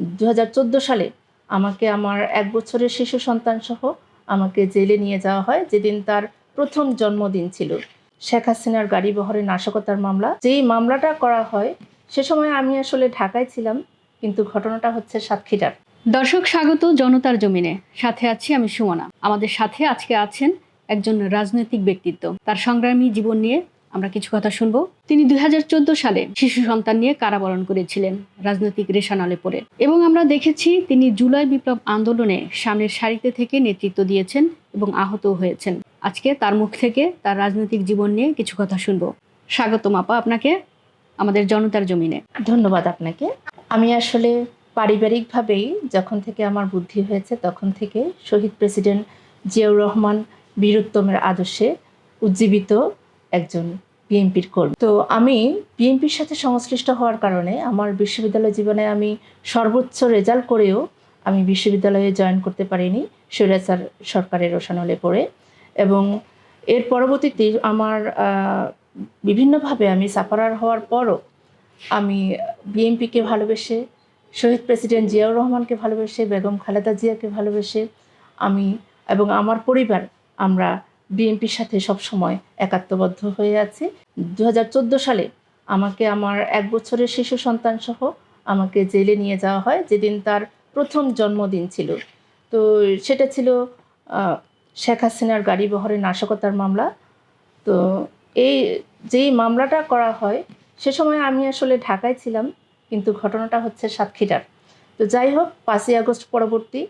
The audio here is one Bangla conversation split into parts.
দু হাজার চোদ্দ সালে আমাকে আমার এক বছরের শিশু সন্তান সহ আমাকে জেলে নিয়ে যাওয়া হয়। যেদিন তার প্রথম জন্মদিন ছিল। শেখ হাসিনার গাড়ি বহরে নাশকতার মামলা। যেই মামলাটা করা হয়, সে সময় আমি আসলে ঢাকায় ছিলাম, কিন্তু ঘটনাটা হচ্ছে সাতক্ষীরার। দর্শক, স্বাগত জনতার জমিনে। সাথে আছি আমি সুমনা। আমাদের সাথে আজকে আছেন একজন রাজনৈতিক ব্যক্তিত্ব। তার সংগ্রামী জীবন নিয়ে আমরা কিছু কথা শুনব। তিনি দুই হাজার চোদ্দ সালে শিশু সন্তান নিয়ে কারাবরণ করেছিলেন রাজনৈতিক রেশানলে পড়ে এবং আমরা দেখেছি তিনি জুলাই বিপ্লব আন্দোলনে সামনের সারিতে থেকে নেতৃত্ব দিয়েছেন এবং আহত হয়েছেন। আজকে তার মুখ থেকে তার রাজনৈতিক জীবন নিয়ে কিছু কথা শুনব। স্বাগতম আপা আপনাকে, আমাদের জনতার জমিনে। ধন্যবাদ আপনাকে। আমি আসলে পারিবারিকভাবেই যখন থেকে আমার বুদ্ধি হয়েছে তখন থেকে শহীদ প্রেসিডেন্ট জিয়াউর রহমান বীরুত্তমের আদর্শে উজ্জীবিত একজন বিএনপির কর্মী তো আমি বিএনপির সাথে সংশ্লিষ্ট হওয়ার কারণে আমার বিশ্ববিদ্যালয় জীবনে আমি সর্বোচ্চ রেজাল্ট করেও আমি বিশ্ববিদ্যালয়ে জয়েন করতে পারিনি, স্বৈরাচার সরকারের রোশানলে পড়ে। এবং এর পরবর্তীতে আমার বিভিন্নভাবে আমি সাফারার হওয়ার পরও আমি বিএনপিকে ভালোবেসে, শহীদ প্রেসিডেন্ট জিয়াউর রহমানকে ভালোবেসে, বেগম খালেদা জিয়াকে ভালোবেসে আমি এবং আমার পরিবার আমরা বিএনপির সাথে সবসময় একাত্মবদ্ধ হয়ে আছি। দু হাজার চোদ্দ সালে আমাকে আমার এক বছরের শিশু সন্তান সহ আমাকে জেলে নিয়ে যাওয়া হয়, যেদিন তার প্রথম জন্মদিন ছিল। তো সেটা ছিল শেখ হাসিনার গাড়ি বহরে নাশকতার মামলা। তো এই যেই মামলাটা করা হয়, সে সময় আমি আসলে ঢাকায় ছিলাম, কিন্তু ঘটনাটা হচ্ছে সাতক্ষীরার। তো যাই হোক, পাঁচই আগস্ট পরবর্তী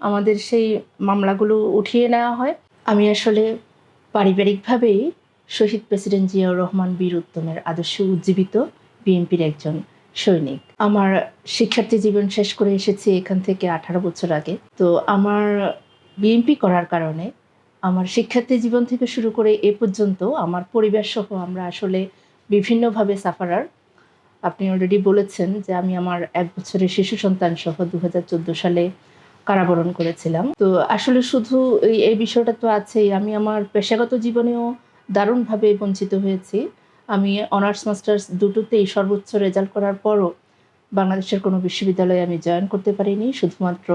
আমাদের সেই মামলাগুলো উঠিয়ে নেওয়া হয়। আমি আসলে পারিবারিকভাবেই শহীদ প্রেসিডেন্ট জিয়াউর রহমান বীর উত্তমের আদর্শ উজ্জীবিত বিএনপির একজন সৈনিক। আমার শিক্ষার্থী জীবন শেষ করে এসেছি এখান থেকে আঠারো বছর আগে। তো আমার বিএনপি করার কারণে আমার শিক্ষার্থী জীবন থেকে শুরু করে এ পর্যন্ত আমার পরিবার সহ আমরা আসলে বিভিন্নভাবে সাফারার। আপনি অলরেডি বলেছেন যে আমি আমার এক বছরের শিশু সন্তান সহ দু হাজার চোদ্দ সালে কারাবরণ করেছিলাম। তো আসলে শুধু এই বিষয়টা তো আছেই। আমি আমার পেশাগত জীবনেও দারুণভাবে বঞ্চিত হয়েছি। আমি অনার্স, মাস্টার্স দুটোতেই সর্বোচ্চ রেজাল্ট করার পরও বাংলাদেশের কোনো বিশ্ববিদ্যালয়ে আমি জয়েন করতে পারিনি, শুধুমাত্র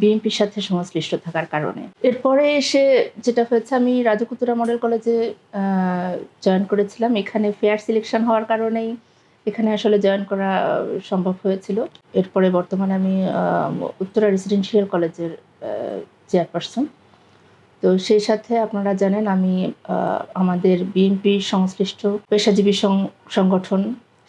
বিএনপির সাথে সংশ্লিষ্ট থাকার কারণে। এরপরে এসে যেটা হয়েছে, আমি রাজকুতুরা মডেল কলেজে জয়েন করেছিলাম। এখানে ফেয়ার সিলেকশন হওয়ার কারণেই এখানে আসলে জয়েন করা সম্ভব হয়েছিল। এরপরে বর্তমানে আমি উত্তরা রেসিডেন্সিয়াল কলেজের চেয়ারপারসন তো সেই সাথে আপনারা জানেন আমি আমাদের বিএনপি সংশ্লিষ্ট পেশাজীবী সংগঠন,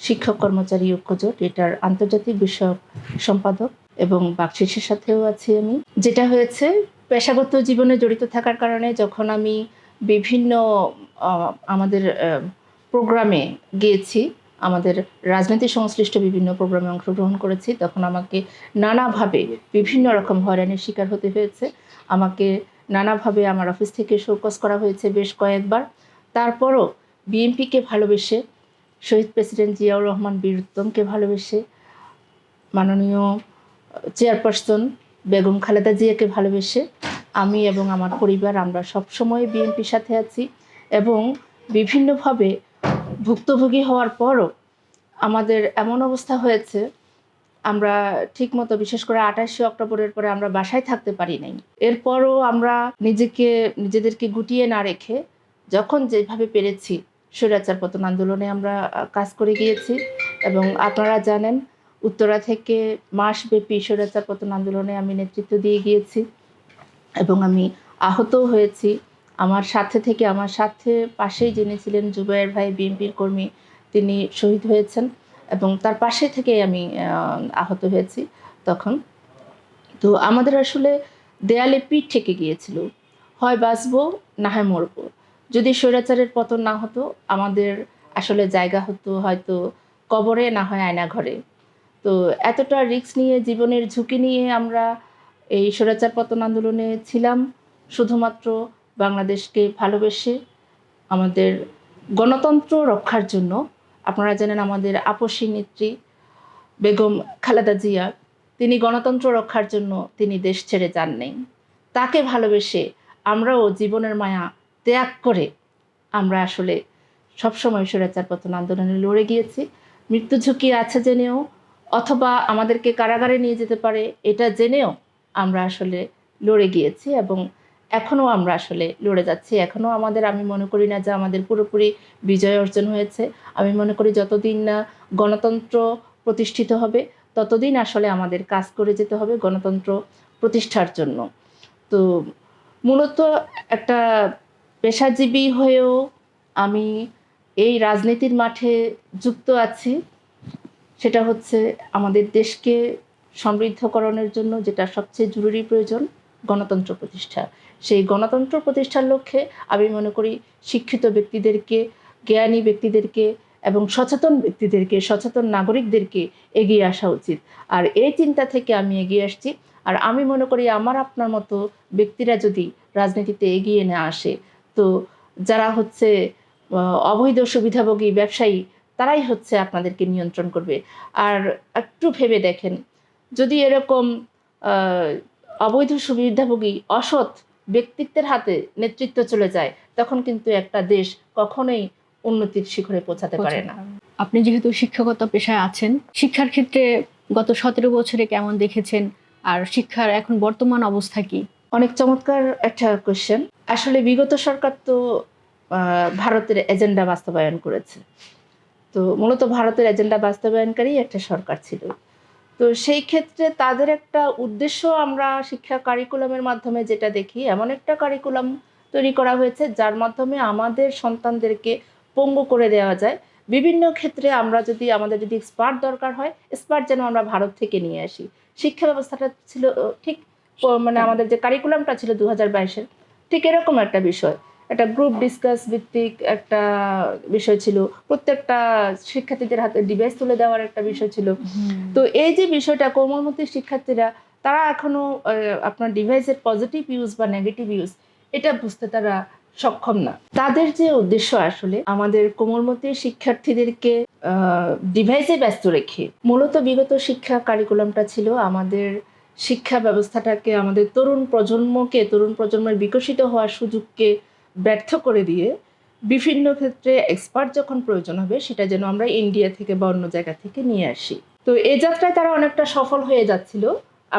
শিক্ষক কর্মচারী ঐক্যজোট, এটার আন্তর্জাতিক বিষয়ক সম্পাদক এবং বাকশিসের সাথেও আছি আমি। যেটা হয়েছে, পেশাগত জীবনে জড়িত থাকার কারণে যখন আমি বিভিন্ন আমাদের প্রোগ্রামে গিয়েছি আমাদের রাজনীতি সংশ্লিষ্ট বিভিন্ন প্রোগ্রামে অংশগ্রহণ করেছি, তখন আমাকে নানাভাবে বিভিন্ন রকম হয়রানির শিকার হতে হয়েছে। আমাকে নানাভাবে আমার অফিস থেকে শোকস করা হয়েছে বেশ কয়েকবার। তারপরও বিএনপিকে ভালোবেসে, শহীদ প্রেসিডেন্ট জিয়াউর রহমান বীর উত্তমকে ভালোবেসে, মাননীয় চেয়ারপারসন বেগম খালেদা জিয়াকে ভালোবেসে আমি এবং আমার পরিবার আমরা সবসময় বিএনপির সাথে আছি এবং বিভিন্নভাবে ভুক্তভোগী হওয়ার পরও আমাদের এমন অবস্থা হয়েছে, আমরা ঠিকমতো বিশেষ করে আঠাশে অক্টোবরের পরে আমরা বাসায় থাকতে পারি নাই। এরপরও আমরা নিজেকে, নিজেদেরকে গুটিয়ে না রেখে যখন যেভাবে পেরেছি স্বৈরাচার পতন আন্দোলনে আমরা কাজ করে গিয়েছি এবং আপনারা জানেন উত্তরা থেকে মাসব্যাপী স্বৈরাচার পতন আন্দোলনে আমি নেতৃত্ব দিয়ে গিয়েছি এবং আমি আহতও হয়েছি। আমার সাথে থেকে, আমার সাথে পাশেই যিনি ছিলেন জুবাইর ভাই, বিএনপির কর্মী, তিনি শহীদ হয়েছেন এবং তার পাশে থেকেই আমি আহত হয়েছি তখন। তো আমাদের আসলে দেয়ালে পিঠ থেকে গিয়েছিল। হয় বাঁচবো, না হয় মরবো। যদি স্বৈরাচারের পতন না হতো, আমাদের আসলে জায়গা হতো হয়তো কবরে, না হয় আয়না ঘরে তো এতটা রিস্ক নিয়ে, জীবনের ঝুঁকি নিয়ে আমরা এই স্বৈরাচার পতন আন্দোলনে ছিলাম। শুধুমাত্র বাংলাদেশকে ভালোবেসে আমাদের গণতন্ত্র রক্ষার জন্য আপনারা জানেন আমাদের আপসী নেত্রী বেগম খালেদা জিয়া, তিনি গণতন্ত্র রক্ষার জন্য তিনি দেশ ছেড়ে যান নেই তাকে ভালোবেসে আমরাও জীবনের মায়া ত্যাগ করে আমরা আসলে সবসময় স্বৈরাচার পতন আন্দোলনে লড়ে গিয়েছি। মৃত্যু ঝুঁকি আছে জেনেও, অথবা আমাদেরকে কারাগারে নিয়ে যেতে পারে, এটা জেনেও আমরা আসলে লড়ে গিয়েছি এবং এখনও আমরা আসলে লড়ে যাচ্ছি। এখনও আমাদের, আমি মনে করি না যে আমাদের পুরোপুরি বিজয় অর্জন হয়েছে। আমি মনে করি যতদিন না গণতন্ত্র প্রতিষ্ঠিত হবে, ততদিন আসলে আমাদের কাজ করে যেতে হবে গণতন্ত্র প্রতিষ্ঠার জন্য। তো মূলত একটা পেশাজীবী হয়েও আমি এই রাজনীতির মাঠে যুক্ত আছি। সেটা হচ্ছে আমাদের দেশকে সমৃদ্ধকরণের জন্য যেটা সবচেয়ে জরুরি প্রয়োজন। গণতন্ত্র প্রতিষ্ঠা। সেই গণতন্ত্র প্রতিষ্ঠার লক্ষ্যে আমি মনে করি শিক্ষিত ব্যক্তিদেরকে, জ্ঞানী ব্যক্তিদেরকে এবং সচেতন ব্যক্তিদেরকে, সচেতন নাগরিকদেরকে এগিয়ে আসা উচিত। আর এই চিন্তা থেকে আমি এগিয়ে আসছি। আর আমি মনে করি আমার আপনার মতো ব্যক্তিরা যদি রাজনীতিতে এগিয়ে না আসে, তো যারা হচ্ছে অবৈধ সুবিধাভোগী ব্যবসায়ী, তারাই হচ্ছে আপনাদেরকে নিয়ন্ত্রণ করবে। আর একটু ভেবে দেখেন, যদি এরকম অবৈধ সুবিধাভোগী অসৎ ব্যক্তিত্বের হাতে নেতৃত্ব চলে যায় তখন কিন্তু একটা দেশ কখনোই উন্নতির শিখরে পৌঁছাতে পারে না। আপনি যেহেতু শিক্ষকতা পেশায় আছেন শিক্ষার ক্ষেত্রে গত সতেরো বছরে কেমন দেখেছেন? আর শিক্ষার এখন বর্তমান অবস্থা কি? অনেক চমৎকার একটা কোয়েশ্চেন আসলে বিগত সরকার তো আহ, ভারতের এজেন্ডা বাস্তবায়ন করেছে। তো মূলত ভারতের এজেন্ডা বাস্তবায়নকারী একটা সরকার ছিল। তো সেই ক্ষেত্রে তাদের একটা উদ্দেশ্য আমরা শিক্ষা কারিকুলামের মাধ্যমে যেটা দেখি, এমন একটা কারিকুলাম তৈরি করা হয়েছে যার মাধ্যমে আমাদের সন্তানদেরকে পঙ্গু করে দেওয়া যায়। বিভিন্ন ক্ষেত্রে আমরা যদি আমাদের যদি স্পার্ট দরকার হয়, স্পার্ট যেন আমরা ভারত থেকে নিয়ে আসি। শিক্ষা ব্যবস্থাটা ছিল ঠিক মানে আমাদের যে কারিকুলামটা ছিল দু হাজার বাইশের, ঠিক এরকম একটা বিষয়। একটা গ্রুপ ডিসকাস ভিত্তিক একটা বিষয় ছিল। প্রত্যেকটা শিক্ষার্থীদের হাতে ডিভাইস তুলে দেওয়ার একটা বিষয় ছিল। তো এই যে বিষয়টা কোমলমতি শিক্ষার্থীরা তারা এখনও আপনার ডিভাইসের পজিটিভ ইউজ বা নেগেটিভ ইউজ এটা বুঝতে তারা সক্ষম না। তাদের যে উদ্দেশ্য আসলে আমাদের কোমলমতি শিক্ষার্থীদেরকে ডিভাইসে ব্যস্ত রেখে মূলত বিগত শিক্ষা কারিকুলামটা ছিল আমাদের শিক্ষা ব্যবস্থাটাকে আমাদের তরুণ প্রজন্মকে তরুণ প্রজন্মের বিকশিত হওয়ার সুযোগকে ব্যর্থ করে দিয়ে বিভিন্ন ক্ষেত্রে এক্সপার্ট যখন প্রয়োজন হবে, সেটা যেন আমরা ইন্ডিয়া থেকে বা অন্য জায়গা থেকে নিয়ে আসি। তো এই যাত্রায় তারা অনেকটা সফল হয়ে যাচ্ছিল।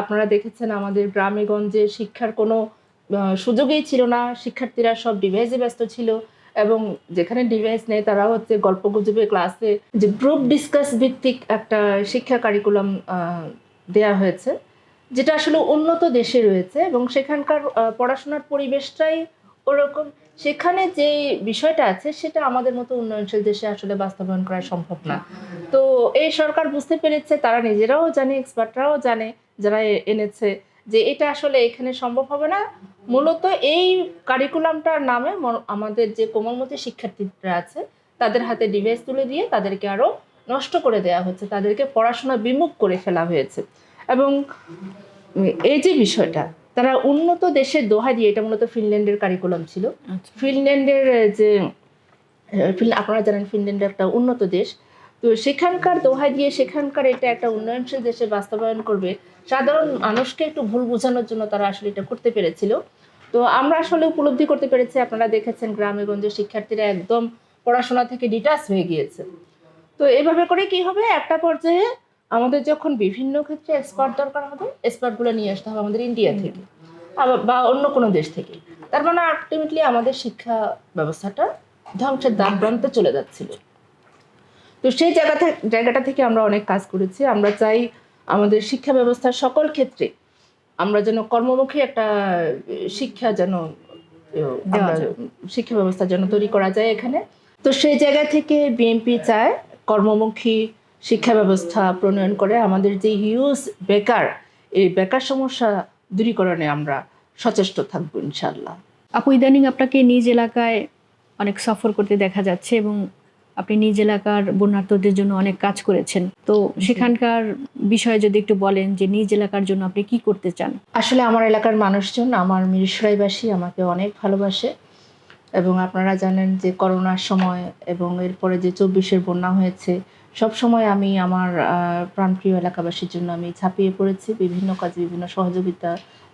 আপনারা দেখেছেন আমাদের গ্রামে গঞ্জে শিক্ষার কোনো সুযোগই ছিল না। শিক্ষার্থীরা সব ডিভাইসে ব্যস্ত ছিল এবং যেখানে ডিভাইস নেই, তারা হচ্ছে গল্প গুজবে ক্লাসে যে গ্রুপ ডিসকাস ভিত্তিক একটা শিক্ষা কারিকুলাম দেয়া হয়েছে, যেটা আসলে উন্নত দেশে রয়েছে এবং সেখানকার পড়াশোনার পরিবেশটাই ওরকম। সেখানে যে বিষয়টা আছে, সেটা আমাদের মতো উন্নয়নশীল দেশে আসলে বাস্তবায়ন করা সম্ভব না। তো এই সরকার বুঝতে পেরেছে, তারা নিজেরাও জানে এক্সপার্টরাও জানে, যারা এনেছে যে এটা আসলে এখানে সম্ভব হবে না। মূলত এই কারিকুলামটার নামে আমাদের যে কোমলমতি শিক্ষার্থীরা আছে, তাদের হাতে ডিভাইস তুলে দিয়ে তাদেরকে আরও নষ্ট করে দেওয়া হচ্ছে, তাদেরকে পড়াশোনা বিমুখ করে ফেলা হয়েছে। এবং এই যে বিষয়টা তারা উন্নত দেশের দোহা দিয়ে এটা মূলত ফিনল্যান্ডের কারিকুলাম ছিল। আচ্ছা। ফিনল্যান্ডের যে আপনারা জানেন ফিনল্যান্ড একটা উন্নত দেশ। তো সেখানকার দোহাই দিয়ে সেখানকার এটা একটা উন্নয়নশীল দেশে বাস্তবায়ন করবে। সাধারণ মানুষকে একটু ভুল বোঝানোর জন্য তারা আসলে এটা করতে পেরেছিল। তো আমরা আসলে উপলব্ধি করতে পেরেছি আপনারা দেখেছেন গ্রামে গঞ্জে শিক্ষার্থীরা একদম পড়াশোনা থেকে ডিটাচ হয়ে গিয়েছে। তো এভাবে করে কি হবে? একটা পর্যায়ে আমাদের যখন বিভিন্ন ক্ষেত্রে এক্সপার্ট দরকার হবে এক্সপার্টগুলো নিয়ে আসতে হবে আমাদের ইন্ডিয়া থেকে বা অন্য কোনো দেশ থেকে। তার মানে আলটিমেটলি আমাদের শিক্ষা ব্যবস্থাটা ধ্বংসের দ্বার প্রান্তে চলে যাচ্ছিল। তো সেই জায়গা থেকে জায়গাটা থেকে আমরা অনেক কাজ করেছি। আমরা চাই আমাদের শিক্ষা ব্যবস্থার সকল ক্ষেত্রে আমরা যেন কর্মমুখী একটা শিক্ষা যেন। শিক্ষা ব্যবস্থা যেন তৈরি করা যায় এখানে। তো সেই জায়গা থেকে বিএনপি চায় কর্মমুখী শিক্ষা ব্যবস্থা প্রণয়ন করে আমাদের যে হিউজ বেকার এই বেকার সমস্যা দূরীকরণে আমরা সচেষ্ট থাকব ইনশাল্লাহ আপু ইদানিং আপনাকে নিজ এলাকায় অনেক সফর করতে দেখা যাচ্ছে এবং আপনি নিজ এলাকার বন্যার্থদের জন্য অনেক কাজ করেছেন। তো সেখানকার বিষয়ে যদি একটু বলেন যে নিজ এলাকার জন্য আপনি কি করতে চান? আসলে আমার এলাকার মানুষজন আমার মিরসরাইবাসী আমাকে অনেক ভালোবাসে এবং আপনারা জানেন যে করোনার সময় এবং এরপরে যে চব্বিশের বন্যা হয়েছে সব সময় আমি আমার প্রাণপ্রিয় এলাকাবাসীর জন্য আমি ছাপিয়ে পড়েছি। বিভিন্ন কাজে বিভিন্ন সহযোগিতা,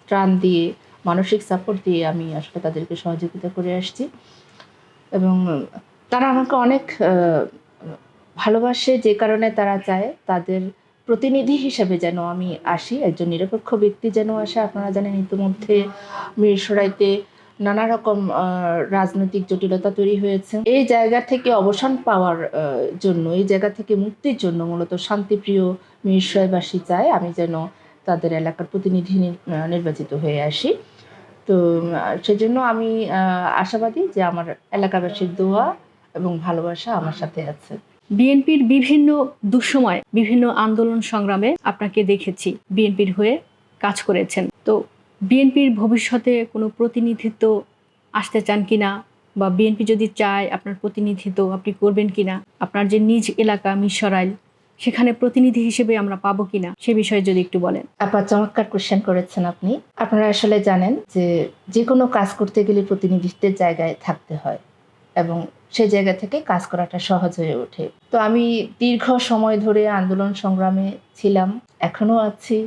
ত্রাণ দিয়ে, মানসিক সাপোর্ট দিয়ে আমি আসলে তাদেরকে সহযোগিতা করে আসছি। এবং তারা আমাকে অনেক ভালোবাসে, যে কারণে তারা চায় তাদের প্রতিনিধি হিসেবে যেন আমি আসি। একজন নিরপেক্ষ ব্যক্তি যেন আসে। আপনারা জানেন, ইতিমধ্যে মিরসরাইতে নানা রকম রাজনৈতিক জটিলতা তৈরি হয়েছে। এই জায়গা থেকে অবসান পাওয়ার জন্য, এই জায়গা থেকে মুক্তির জন্য মূলত শান্তিপ্রিয় মিরসরাইবাসী চায়। আমি যেন তাদের এলাকার প্রতিনিধি নির- নির্বাচিত হয়ে আসি। তো সেজন্য আমি আশাবাদী যে আমার এলাকাবাসীর দোয়া এবং ভালোবাসা আমার সাথে আছে। বিএনপির বিভিন্ন দুঃসময়, বিভিন্ন আন্দোলন সংগ্রামে আপনাকে দেখেছি। বিএনপির হয়ে কাজ করেছেন। তো বিএনপির ভবিষ্যতে কোনো প্রতিনিধিত্ব আসতে চান কিনা? বা বিএনপি যদি চায় আপনার প্রতিনিধিত্ব আপনি করবেন কিনা? আপনার যে নিজ এলাকা মিশরাইল সেখানে প্রতিনিধি হিসেবে আমরা পাবো কিনা? সে বিষয়ে যদি একটু বলেন। আপনার চমৎকার কোশ্চেন করেছেন আপনি। আপনারা আসলে জানেন যে যে কোনো কাজ করতে গেলে প্রতিনিধিত্বের জায়গায় থাকতে হয় এবং সে জায়গা থেকে কাজ করাটা সহজ হয়ে ওঠে। তো আমি দীর্ঘ সময় ধরে আন্দোলন সংগ্রামে ছিলাম এখনও আছি।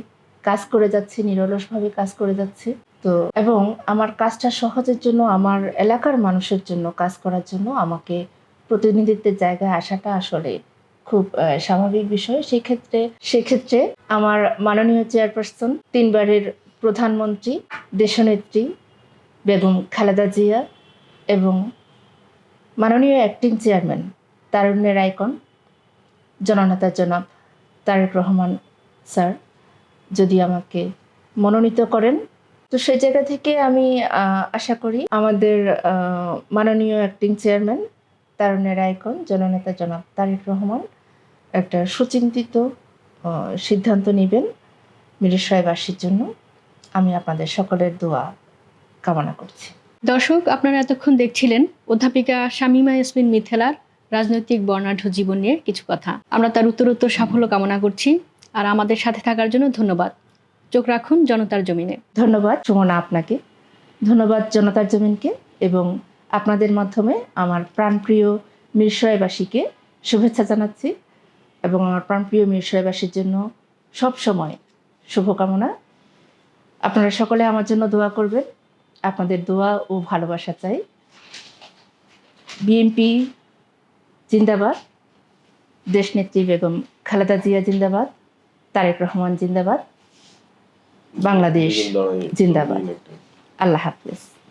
কাজ করে যাচ্ছি, নিরলসভাবে কাজ করে যাচ্ছি। তো, এবং আমার কাজটা সহজের জন্য, আমার এলাকার মানুষের জন্য কাজ করার জন্য আমাকে প্রতিনিধিত্বের জায়গায় আসাটা আসলে খুব স্বাভাবিক বিষয়। সেক্ষেত্রে সেক্ষেত্রে আমার মাননীয় চেয়ারপারসন, তিনবারের প্রধানমন্ত্রী, দেশনেত্রী বেগম খালেদা জিয়া এবং মাননীয় অ্যাক্টিং চেয়ারম্যান তারুণ্যের আইকন, জননেতা জনাব তারেক রহমান স্যার। যদি আমাকে মনোনীত করেন। তো সেই জায়গা থেকে আমি আশা করি আমাদের মাননীয় অ্যাক্টিং চেয়ারম্যান তারুণ্যের আইকন জননেতা জনাব তারেক রহমান একটা সুচিন্তিত সিদ্ধান্ত নেবেন মিরেশরাইবাসীর জন্য। আমি আপনাদের সকলের দোয়া কামনা করছি। দর্শক, আপনারা এতক্ষণ দেখছিলেন অধ্যাপিকা শামীমা ইয়াসমিন মিথেলার রাজনৈতিক বর্ণাঢ্য জীবন নিয়ে কিছু কথা। আমরা তার উত্তরোত্তর সাফল্য কামনা করছি। আর আমাদের সাথে থাকার জন্য ধন্যবাদ। চোখ রাখুন জনতার জমিনে। ধন্যবাদ সুমনা আপনাকে। ধন্যবাদ জনতার জমিনকে এবং আপনাদের মাধ্যমে আমার প্রাণপ্রিয় মিরসরাইবাসীকে শুভেচ্ছা জানাচ্ছি এবং আমার প্রাণপ্রিয় মিরসরাইবাসীর জন্য সব সময় শুভকামনা। আপনারা সকলে আমার জন্য দোয়া করবেন। আপনাদের দোয়া ও ভালোবাসা চাই। বিএনপি জিন্দাবাদ। দেশনেত্রী বেগম খালেদা জিয়া জিন্দাবাদ। তারেক রহমান জিন্দাবাদ। বাংলাদেশ জিন্দাবাদ। আল্লাহ হাফিজ।